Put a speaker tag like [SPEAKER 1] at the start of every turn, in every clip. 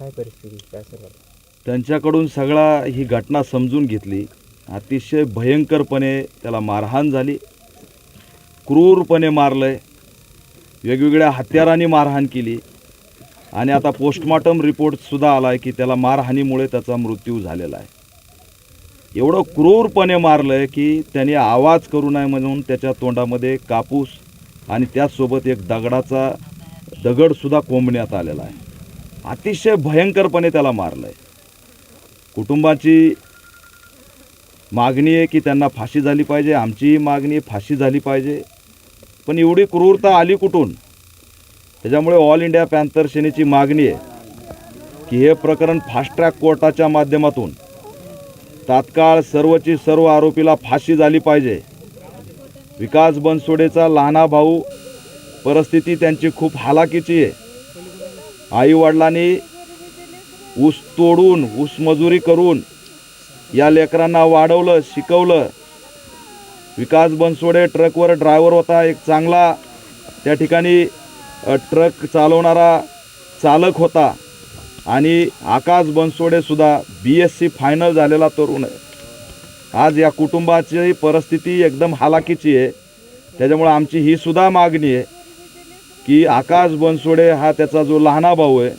[SPEAKER 1] काय परिस्थिती काय सगळं
[SPEAKER 2] त्यांच्याकडून सगळा ही घटना समजून घेतली. अतिशय भयंकरपणे त्याला मारहाण झाली. क्रूरपणे मारलंय. वेगवेगळ्या हत्यारांनी मारहाण केली. आणि आता पोस्टमॉर्टम रिपोर्टसुद्धा आला आहे की त्याला मारहाणीमुळे त्याचा मृत्यू झालेला आहे. एवढं क्रूरपणे मारलंय की त्याने आवाज करू नये म्हणून त्याच्या तोंडामध्ये कापूस आणि त्याचसोबत एक दगडाचा दगडसुद्धा कोंबण्यात आलेला आहे. अतिशय भयंकरपणे त्याला मारलं आहे कुटुंबाची मागणी आहे की त्यांना फाशी झाली पाहिजे आमचीही मागणी फाशी झाली पाहिजे. पण एवढी क्रूरता आली कुठून? त्याच्यामुळे ऑल इंडिया पॅन्थर सेनेची मागणी आहे की हे प्रकरण फास्ट ट्रॅक कोर्टाच्या माध्यमातून तात्काळ सर्वची सर्व आरोपीला फाशी झाली पाहिजे. विकास बनसोडेचा लहाना भाऊ परिस्थिती त्यांची खूप हालाकीची आहे. आई वडिलांनी ऊस तोडून ऊस मजुरी करून या लेकरांना वाढवलं शिकवलं. विकास बनसोडे ट्रकवर ड्रायव्हर होता एक चांगला त्या ठिकाणी ट्रक चालवणारा चालक होता. आणि आकाश बनसोडेसुद्धा बी एस सी फायनल झालेला तरुण आहे. आज या कुटुंबाची परिस्थिती एकदम हालाकीची आहे. त्याच्यामुळं आमची ही सुद्धा मागणी आहे. की आकाश बनसोडे हा त्याचा जो लहाना भाऊ आहे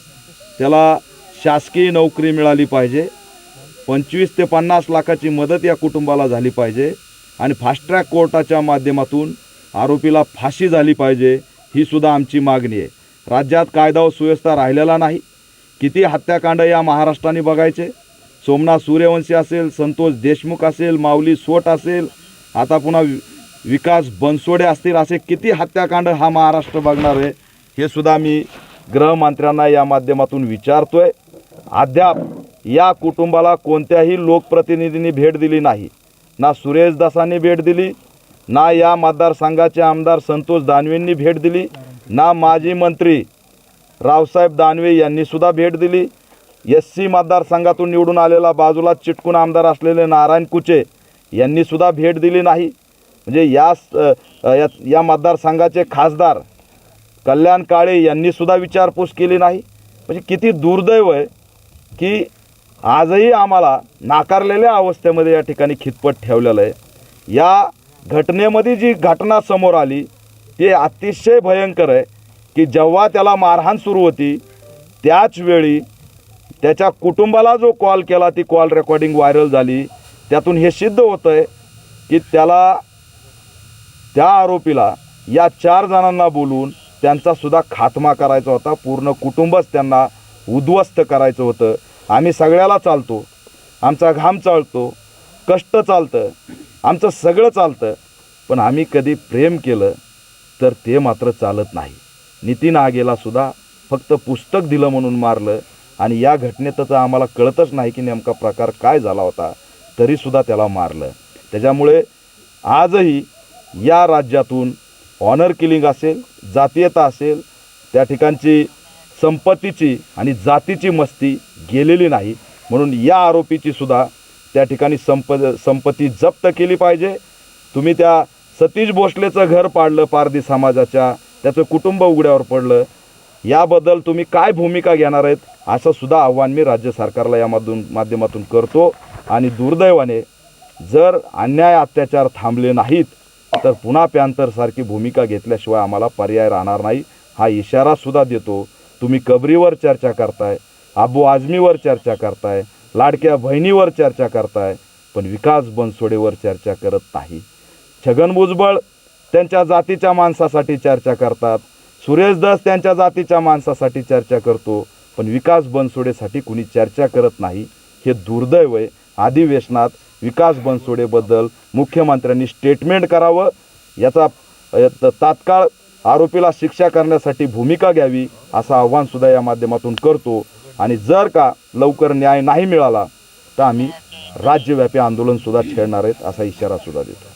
[SPEAKER 2] त्याला शासकीय नोकरी मिळाली पाहिजे. पंचवीस ते पन्नास लाखाची मदत या कुटुंबाला झाली पाहिजे. आणि फास्ट ट्रॅक कोर्टाच्या माध्यमातून आरोपीला फाशी झाली पाहिजे ही सुद्धा आमची मागणी आहे. राज्यात कायदा व सुव्यवस्था राहिलेला नाही. किती हत्याकांड या महाराष्ट्राने बघायचे? सोमनाथ सूर्यवंशी असेल संतोष देशमुख असेल माऊली सोट असेल आता पुन्हा विकास बनसोडे असतील असे किती हत्याकांड हा महाराष्ट्र बघणार आहे हे सुद्धा मी गृहमंत्र्यांना या माध्यमातून विचारतो आहे अद्याप या कुटुंबाला कोणत्याही लोकप्रतिनिधींनी भेट दिली नाही. ना सुरेश दासांनी भेट दिली ना या मतदारसंघाचे आमदार संतोष दानवेंनी भेट दिली ना माजी मंत्री रावसाहेब दानवे यांनीसुद्धा भेट दिली. एस सी मतदारसंघातून निवडून आलेला बाजूला चिटकून आमदार असलेले नारायण कुचे यांनीसुद्धा भेट दिली नाही. म्हणजे या स- या या मतदारसंघाचे खासदार कल्याण काळे यांनीसुद्धा विचारपूस केली नाही. म्हणजे किती दुर्दैव आहे की आजही आम्हाला नाकारलेल्या अवस्थेमध्ये या ठिकाणी खितपत ठेवलेलं आहे. या घटनेमध्ये जी घटना समोर आली ती अतिशय भयंकर आहे की जेव्हा त्याला मारहाण सुरू होती त्याच वेळी त्याच्या कुटुंबाला जो कॉल केला ती कॉल रेकॉर्डिंग व्हायरल झाली. त्यातून हे सिद्ध होतं आहे की त्याला त्या आरोपीला या चार जणांना बोलून त्यांचा सुद्धा खात्मा करायचा होता. पूर्ण कुटुंबच त्यांना उद्ध्वस्त करायचं होतं. आम्ही सगळ्याला चालतो. आमचा घाम चालतो. कष्ट चालतं. आमचं सगळं चालतं. पण आम्ही कधी प्रेम केलं तर ते मात्र चालत नाही. नितीन आगेला सुद्धा फक्त पुस्तक दिलं म्हणून मारलं आणि या घटनेतच आम्हाला कळतच नाही की नेमका प्रकार काय झाला होता. तरीसुद्धा त्याला मारलं. त्याच्यामुळे आजही या राज्यातून ऑनर किलिंग असेल जातीयता असेल त्या ठिकाणची संपत्तीची आणि जातीची मस्ती गेलेली नाही. म्हणून या आरोपीची सुद्धा त्या ठिकाणी संप संपत्ती जप्त केली पाहिजे. तुम्ही त्या सतीश भोसलेचं घर पाडलं पारधी समाजाच्या त्याचं कुटुंब उघड्यावर पडलं. याबद्दल तुम्ही काय भूमिका घेणार आहेत असं सुद्धा आव्हान मी राज्य सरकारला यामधून माध्यमातून करतो. आणि दुर्दैवाने जर अन्याय अत्याचार थांबले नाहीत तर पुन्हा पॅन्थरसारखी भूमिका घेतल्याशिवाय आम्हाला पर्याय राहणार नाही. हा इशारासुद्धा देतो. तुम्ही कबरीवर चर्चा करताय आबू आझमीवर चर्चा करताय लाडक्या बहिणीवर चर्चा करताय पण विकास बनसोडेवर चर्चा करत नाही. छगन भुजबळ त्यांच्या जातीच्या माणसासाठी चर्चा करतात. सुरेश दास त्यांच्या जातीच्या माणसासाठी चर्चा करतो पण विकास बनसोडेसाठी कुणी चर्चा करत नाही. हे दुर्दैव आहे. अधिवेशनात विकास बनसोडेबद्दल मुख्यमंत्र्यांनी स्टेटमेंट करावं याचा तात्काळ आरोपीला शिक्षा करण्यासाठी भूमिका घ्यावी असं आव्हानसुद्धा या माध्यमातून करतो. आणि जर का लवकर न्याय नाही मिळाला तर आम्ही राज्यव्यापी आंदोलनसुद्धा छेडणार आहेत असा इशारासुद्धा देतो.